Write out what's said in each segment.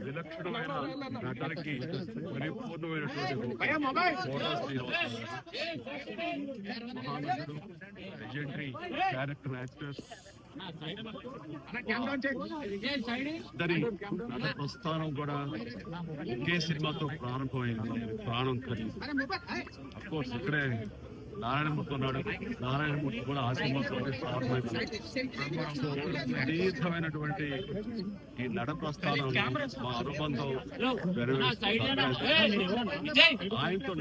విలక్షణమైన నటనకి పరిపూర్ణమైనటువంటి కోట శ్రీనివాసరావు మహానటుడు లెజెండరీ క్యారెక్టర్ యాక్టర్స్ ఇద్దరి నట ప్రస్థానం కూడా ఒకే సినిమాతో ప్రారంభమైంది ప్రాణం కలిగి కోర్స్ ఇక్కడే నారాయణమూర్తి ఉన్నాడు. నారాయణమూర్తి కూడా ఆ ఈ నట ప్రస్థానం మా అనుబంధం ఆయనతో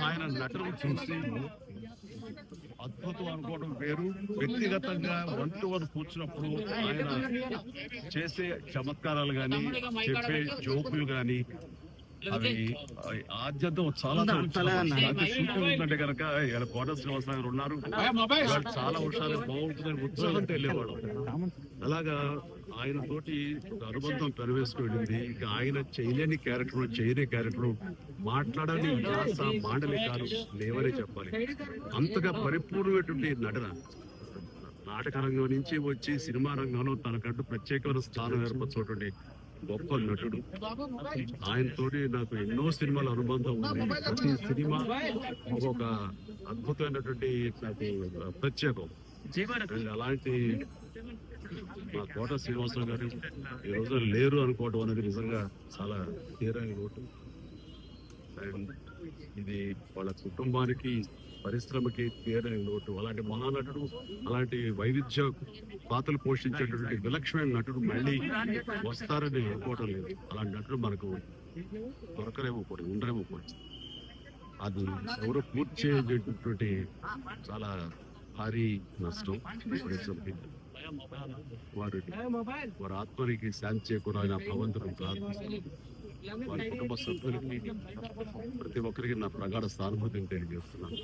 ఆయన నటన చూసి అద్భుతం అనుకోవడం వేరు. వ్యక్తిగతంగా వన్ టు వన్ కూర్చున్నప్పుడు ఆయన చేసే చమత్కారాలు కానీ చెప్పే జోకులు కానీ అవి ఆద్యంతం చాలా ఉందంటే కనుక ఇలా కోట శ్రీనివాసరావు గారు ఉన్నారు ఇవాళ చాలా హుషారు బాగుంటుందని ఉత్సాహంతో వెళ్ళేవాడు అలాగా ఆయన తోటి అనుబంధం పెనవేసుకు వెళ్ళింది. ఇక ఆయన చేయలేని క్యారెక్టర్ చేయని క్యారెక్టర్. మాట్లాడని యాస మాండలికాలు లేవనే చెప్పాలి. అంతగా పరిపూర్ణమైనటువంటి నటన. నాటక రంగం నుంచి వచ్చి సినిమా రంగంలో తనకంటూ ప్రత్యేకమైన స్థానం ఏర్పరచుకోవటువంటి గొప్ప నటుడు ఆయనతోటి నాకు ఎన్నో సినిమాల అనుబంధం ఉంది. ప్రతి సినిమా ఒక అద్భుతమైనటువంటి నాకు ప్రత్యేకం. అండ్ అలాంటి మా కోట శ్రీనివాసరావు గారు ఈ రోజు లేరు అనుకోవడం అనేది నిజంగా చాలా తీరని లోటు. అండ్ ఇది వాళ్ళ కుటుంబానికి పరిశ్రమకి తీరని లోటు. అలాంటి మహానటుడు అలాంటి వైవిధ్య పాత్రలు పోషించేటటువంటి విలక్షణమైన నటుడు మళ్ళీ వస్తారని అనుకోవటం లేదు. అలాంటి నటుడు మనకు దొరకరేమో కూడా ఉండరేమో కూడా అది ఎవరో పూర్తి చేయటువంటి చాలా భారీ నష్టం. పరిశ్రమకి వారి వారి ఆత్మనికి శాంతి చేకూరాలని భగవంతుడు ప్రార్థిస్తున్నాను వారి కుటుంబ సభ్యులకి ప్రతి ఒక్కరికి నా ప్రగాఢ సానుభూతిని తెలియజేస్తున్నాను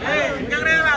Hey!